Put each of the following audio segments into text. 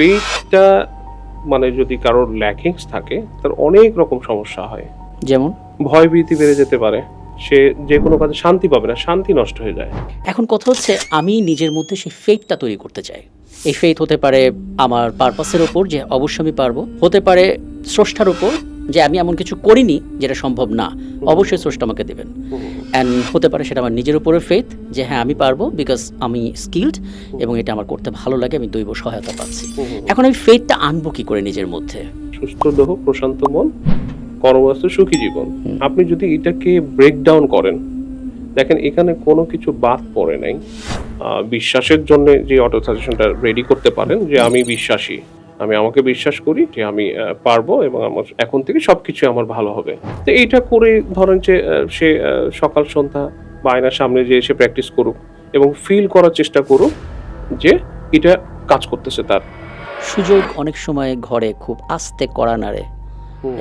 ফেইথটা মানে যদি কারোর ল্যাকিংস থাকে তার অনেক রকম সমস্যা হয়। যেমন? ভয় ভীতি বেড়ে যেতে পারে। সে যে কোনো কাজে শান্তি পাবে না শান্তি নষ্ট হয়ে যায়। এখন কথা হচ্ছে আমি নিজের মধ্যে সেই ফেথটা তৈরি করতে চাই। এই ফেথ হতে পারে আমার পারপাসের ওপর যে অবশ্যই আমি পারব। হতে পারে স্রষ্টার ওপর যে আমি এমন কিছু করিনি যেটা সম্ভব না। অবশ্যই স্রষ্টা আমাকে দেবেন। অ্যান্ড হতে পারে সেটা আমার নিজের উপরে ফেথ যে হ্যাঁ আমি পারব বিকজ আমি স্কিল্ড এবং এটা আমার করতে ভালো লাগে আমি দৈব সহায়তা পাচ্ছি। এখন আমি ফেথটা আনব কি করে নিজের মধ্যে? সুস্থ দেহ প্রশান্ত মন কর্মব্যস্ত সুখী জীবন। আপনি যদি এটাকে ব্রেক ডাউন করেন দেখেন এখানে কোনো কিছু বাদ পড়ে নাই। বিশ্বাসের জন্য যে অটো সাজেশনটা রেডি করতে পারেন যে আমি বিশ্বাসী। আমি আমাকে বিশ্বাস করি যে আমি পারব এবং আমার এখন থেকে সবকিছু আমার ভালো হবে। তো এইটা করে ধরেন যে সে সকাল সন্ধ্যা বা আয়নার সামনে যে এসে প্র্যাকটিস করুক এবং ফিল করার চেষ্টা করুক যে এটা কাজ করতেছে তার। সুযোগ অনেক সময় ঘরে খুব আস্তে করা নাড়ে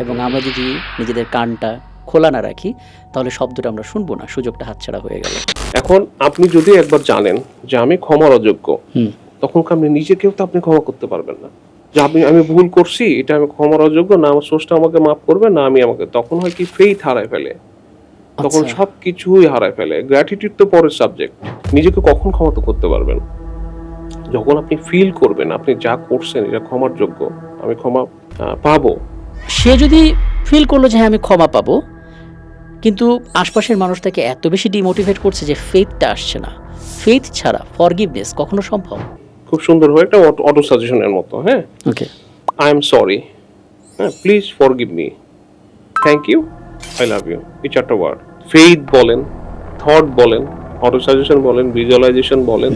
এবং আমরা যদি নিজেদের কানটা খোলা না রাখি তাহলে শব্দটা আমরা শুনব না সুযোগটা হাতছাড়া হয়ে গেল। এখন আপনি যদি একবার জানেন যে আমি ক্ষমার অযোগ্য তখন আপনি নিজেকেও তো আপনি ক্ষমা করতে পারবেন না? যে আমি আমি ভুল করছি এটা আমি ক্ষমার অযোগ্য না আমার সোর্সটা আমাকে মাফ করবে না আমি আমাকে তখন হয় কি ফেইথ হারায় ফেলে। তখন আচ্ছা। সব কিছুই হারায় ফেলে। গ্র্যাটিটিউড তো পরের সাবজেক্ট নিজেকে কখন ক্ষমা তো করতে পারবেন। যখন আপনি ফিল করবেন আপনি যা করছেন এটা ক্ষমার যোগ্য। আমি ক্ষমা পাবো। সে যদি ফিল করল যে হ্যাঁ আমি ক্ষমা পাবো কিন্তু আশপাশের মানুষ তাকে এত বেশি ডিমোটিভেট করছে যে ফেথটা আসছে না। ফেথ ছাড়া ফরগিভনেস কখনো সম্ভব খুব সুন্দর হয়ে একটা অটো সাজেশনের মতো হ্যাঁ? ওকে আই এম সরি হ্যাঁ please forgive me thank you I love you এই চারটা ওয়ার্ড ফেইথ বলেন থট বলেন অটো সাজেশন বলেন ভিজুয়ালাইজেশন বলেন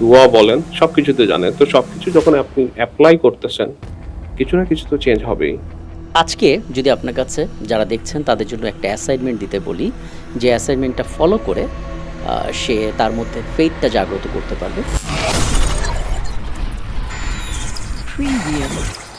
দোয়া বলেন সব কিছুতে জানেন। তো সব কিছু যখন আপনি অ্যাপ্লাই করতেছেন কিছু না কিছু তো চেঞ্জ হবেই। আজকে যদি আপনার কাছে যারা দেখছেন তাদের জন্য একটা অ্যাসাইনমেন্ট দিতে বলি। যে অ্যাসাইনমেন্টটা ফলো করে সে তার মধ্যে ফেথটা জাগ্রত করতে পারবে। Queen Bee.